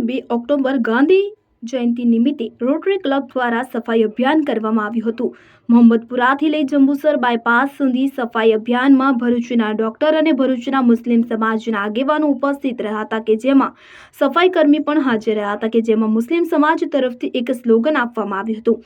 બે ઓક્ટોબર ગાંધી જયંતિ નિમિત્તે rotary club દ્વારા સફાઈ અભિયાન કરવામાં આવ્યું હતું. મોહમ્મદપુરાથી લઈ જંબુસર બાયપાસ સુધી સફાઈ અભિયાનમાં ભરૂચના ડોક્ટર અને ભરૂચના મુસ્લિમ સમાજના આગેવાનો ઉપસ્થિત રહ્યા હતા કે જેમાં સફાઈ કર્મી પણ હાજર રહ્યા હતા કે જેમાં મુસ્લિમ સમાજ તરફથી એક સ્લોગન આપવામાં આવ્યું હતું.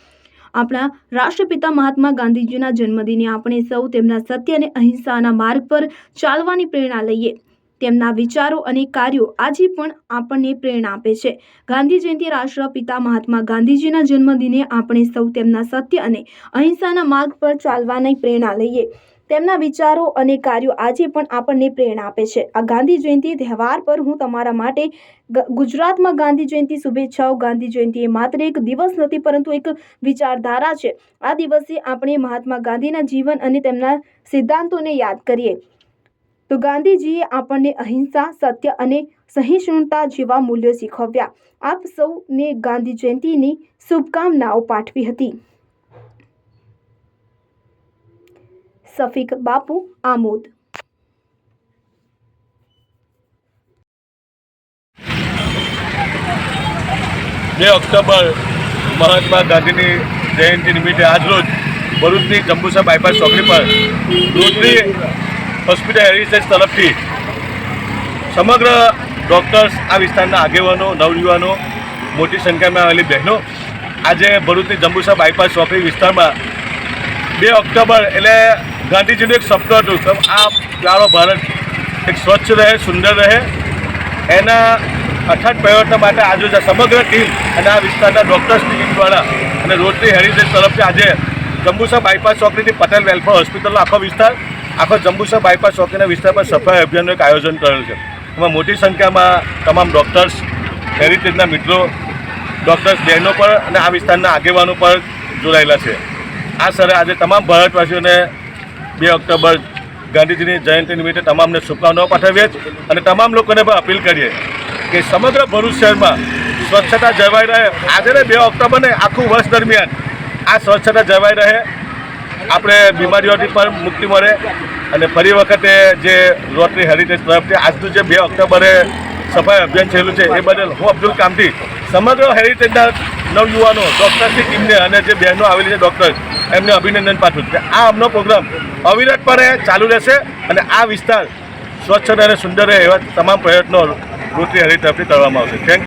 આપણા રાષ્ટ્રપિતા મહાત્મા ગાંધીજીના જન્મદિને આપણે સૌ તેમના સત્ય અને અહિંસાના માર્ગ પર ચાલવાની પ્રેરણા લઈએ. તેમના વિચારો અને કાર્યો આજે પણ આપણને પ્રેરણા આપે છે. ગાંધી જયંતિ રાષ્ટ્રપિતા મહાત્મા ગાંધીજીના જન્મદિને આપણે સૌ તેમના સત્ય અને અહિંસાના માર્ગ પર ચાલવાની પ્રેરણા લઈએ. તેમના વિચારો અને કાર્યો આજે પણ આપણને પ્રેરણા આપે છે. આ ગાંધી જયંતિ તહેવાર પર હું તમારા માટે ગુજરાતમાં ગાંધી જયંતિ શુભેચ્છાઓ. ગાંધી જયંતિ એ માત્ર એક દિવસ નથી, પરંતુ એક વિચારધારા છે. આ દિવસે આપણે મહાત્મા ગાંધીના જીવન અને તેમના સિદ્ધાંતોને યાદ કરીએ. તો ગાંધીજીએ આપણને અહિંસા, સત્ય અને સહિષ્ણુતા જેવા મૂલ્યો શીખવ્યા. આપ સૌને ગાંધી જયંતિની શુભકામનાઓ પાઠવી હતી. સફીક બાપુ આમોદ. બે ઓક્ટોબર મહાત્મા ગાંધીની જયંતિ નિમિત્તે આજરોજ ભરૂચની જંબુસા બાયપાસ ચોકડી પર રોટરી હોસ્પિટલ હેરિટેજ તરફથી સમગ્ર ડૉક્ટર્સ આ વિસ્તારના આગેવાનો, નવયુવાનો, મોટી સંખ્યામાં આવેલી બહેનો આજે ભરૂચની જંબુસા બાયપાસ ચોકડી વિસ્તારમાં બે ઓક્ટોબર એટલે ગાંધીજીનું એક સપનું હતું કે આ પ્યારો ભારત એક સ્વચ્છ રહે, સુંદર રહે. એના અઠાટ પ્રયત્ન માટે આજે સમગ્ર ટીમ અને આ વિસ્તારના ડૉક્ટર્સની ટીમ દ્વારા અને રોટરી હેરિટેજ તરફથી આજે જંબુસા બાયપાસ ચોકડીથી પટેલ વેલફેર હોસ્પિટલનો આખો વિસ્તાર આખો જંબુસર બાયપાસ ચોકીના વિસ્તારમાં સફાઈ અભિયાનનું એક આયોજન કરેલ છે. એમાં મોટી સંખ્યામાં તમામ ડૉક્ટર્સ હેરિટેજના મિત્રો ડૉક્ટર્સ બહેનો પર અને આ વિસ્તારના આગેવાનો પર જોડાયેલા છે. આ સરે આજે તમામ ભારતવાસીઓને બે ઓક્ટોબર ગાંધીજીની જયંતિ નિમિત્તે તમામને શુભકામનાઓ પાઠવીએ અને તમામ લોકોને પણ અપીલ કરીએ કે સમગ્ર ભરૂચ શહેરમાં સ્વચ્છતા જળવાઈ રહે. આજે બે ઓક્ટોબરને આખું વર્ષ દરમિયાન આ સ્વચ્છતા જળવાઈ રહે. આપણે બીમારીઓથી પણ મુક્તિ મળે અને ફરી વખતે જે રોટરી હેરિટેજ તરફથી આજનું જે બે ઓક્ટોબરે સફાઈ અભિયાન થયેલું છે, એ બદલ હું અબ્દુલ કામથી સમગ્ર હેરિટેજના નવયુવાનો ડૉક્ટરથી ટીમને અને જે બહેનો આવેલી છે ડૉક્ટર એમને અભિનંદન પાઠવું કે આ અમનો પ્રોગ્રામ અવિરતપણે ચાલુ રહેશે અને આ વિસ્તાર સ્વચ્છ અને સુંદર રહે એવા તમામ પ્રયત્નો રોટરી હેરિટેજથી કરવામાં આવશે. Thank you